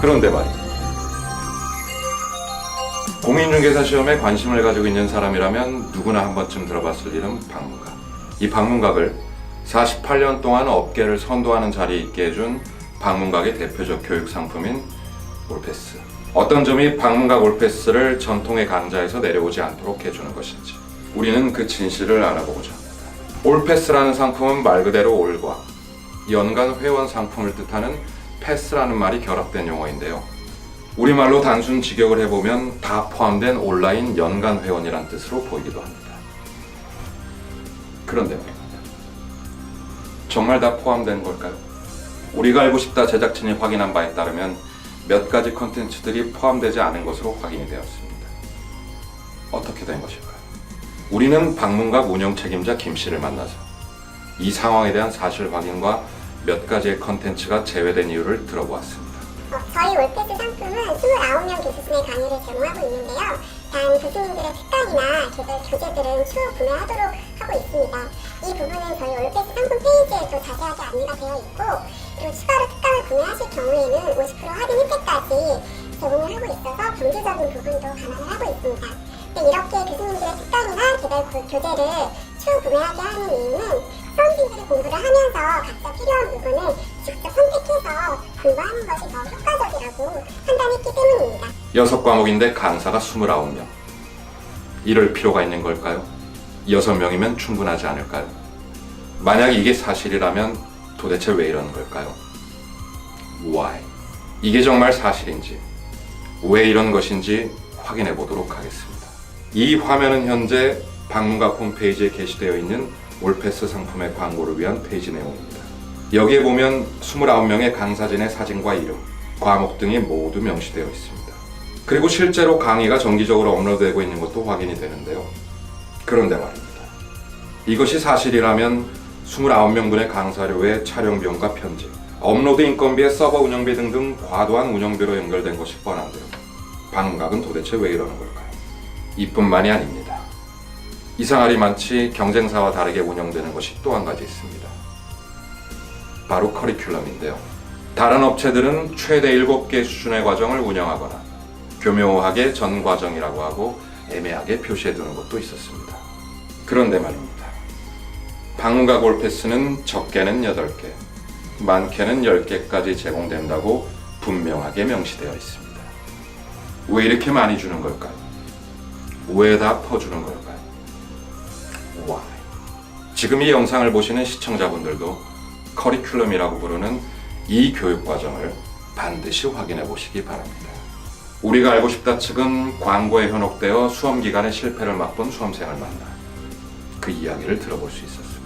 그런데 말이야. 공인중개사 시험에 관심을 가지고 있는 사람이라면 누구나 한 번쯤 들어봤을 이름 방문각. 이 방문각을 48년 동안 업계를 선도하는 자리에 있게 해준 방문각의 대표적 교육 상품인 올패스. 어떤 점이 방문각 올패스를 전통의 강좌에서 내려오지 않도록 해주는 것인지 우리는 그 진실을 알아보고자 합니다. 올패스라는 상품은 말 그대로 올과 연간 회원 상품을 뜻하는 패스라는 말이 결합된 용어인데요. 우리말로 단순 직역을 해보면 다 포함된 온라인 연간 회원이란 뜻으로 보이기도 합니다. 그런데 말입니다. 정말 다 포함된 걸까요? 우리가 알고 싶다 제작진이 확인한 바에 따르면 몇 가지 컨텐츠들이 포함되지 않은 것으로 확인이 되었습니다. 어떻게 된 것일까요? 우리는 방문각 운영 책임자 김 씨를 만나서 이 상황에 대한 사실 확인과 몇 가지의 컨텐츠가 제외된 이유를 들어보았습니다. 어, 저희 월패스 상품은 29명 교수님의 강의를 제공하고 있는데요. 단 교수님들의 특강이나 개별 교재들은 추후 구매하도록 하고 있습니다. 이 부분은 저희 월패스 상품 페이지에도 자세하게 안내가 되어 있고 그리고 추가로 특강을 구매하실 경우에는 50% 할인 혜택까지 제공을 하고 있어서 경제적인 부분도 감안을 하고 있습니다. 근데 이렇게 교수님들의 특강이나 구- 교재를 추후 구매하게 하는 이유는 수험생들이 공부를 하면서 각자 필요한 부분을 직접 선택해서 공부하는 것이 더 효과적이라고 판단했기 때문입니다. 여섯 과목인데 강사가 29명. 이럴 필요가 있는 걸까요? 여섯 명이면 충분하지 않을까요? 만약 이게 사실이라면 도대체 왜 이러는 걸까요? Why? 이게 정말 사실인지, 왜 이런 것인지 확인해 보도록 하겠습니다. 이 화면은 현재 방문각 홈페이지에 게시되어 있는 올패스 상품의 광고를 위한 페이지 내용입니다. 여기에 보면 29명의 강사진의 사진과 이름, 과목 등이 모두 명시되어 있습니다. 그리고 실제로 강의가 정기적으로 업로드되고 있는 것도 확인이 되는데요. 그런데 말입니다. 이것이 사실이라면 29명분의 강사료의 촬영 비용과 편집, 업로드 인건비에 서버 운영비 등등 과도한 운영비로 연결된 것이 뻔한데요. 방문각은 도대체 왜 이러는 걸까요? 이뿐만이 아닙니다. 많지 경쟁사와 다르게 운영되는 것이 또 한 가지 있습니다. 바로 커리큘럼인데요. 다른 업체들은 최대 7개 수준의 과정을 운영하거나 교묘하게 전 과정이라고 하고 애매하게 표시해 두는 것도 있었습니다. 그런데 말입니다. 방문각 올패스는 적게는 8개, 많게는 10개까지 제공된다고 분명하게 명시되어 있습니다. 왜 이렇게 많이 주는 걸까요? 왜 다 퍼주는 걸까요? Why? 지금 이 영상을 보시는 시청자분들도 커리큘럼이라고 부르는 이 교육 과정을 반드시 확인해 보시기 바랍니다. 우리가 알고 싶다 측은 광고에 현혹되어 수험 기간에 실패를 맛본 수험생을 만나 그 이야기를 들어볼 수 있었습니다.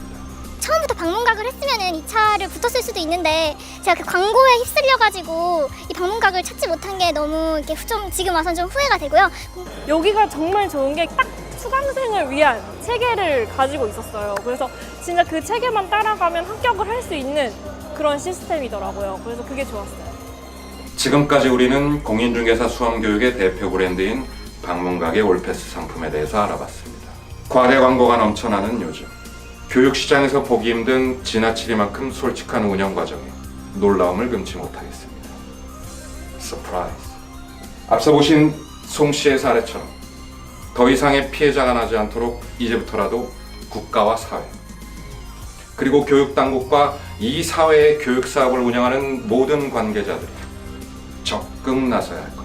처음부터 방문각을 했으면은 이 차를 붙었을 수도 있는데 제가 그 광고에 휩쓸려 가지고 이 방문각을 찾지 못한 게 너무 이렇게 좀 지금 와선 좀 후회가 되고요. 여기가 정말 좋은 게 딱 수강생을 위한 체계를 가지고 있었어요. 그래서 진짜 그 체계만 따라가면 합격을 할 수 있는 그런 시스템이더라고요. 그래서 그게 좋았어요. 지금까지 우리는 공인중개사 수험교육의 대표 브랜드인 방문각의 올패스 상품에 대해서 알아봤습니다. 과대 광고가 넘쳐나는 요즘 교육 시장에서 보기 힘든 지나치리만큼 솔직한 운영 과정에 놀라움을 금치 못하겠습니다. 서프라이즈. 앞서 보신 송 씨의 사례처럼 더 이상의 피해자가 나지 않도록 이제부터라도 국가와 사회 그리고 교육 당국과 이 사회의 교육 사업을 운영하는 모든 관계자들이 적극 나서야 할 것입니다.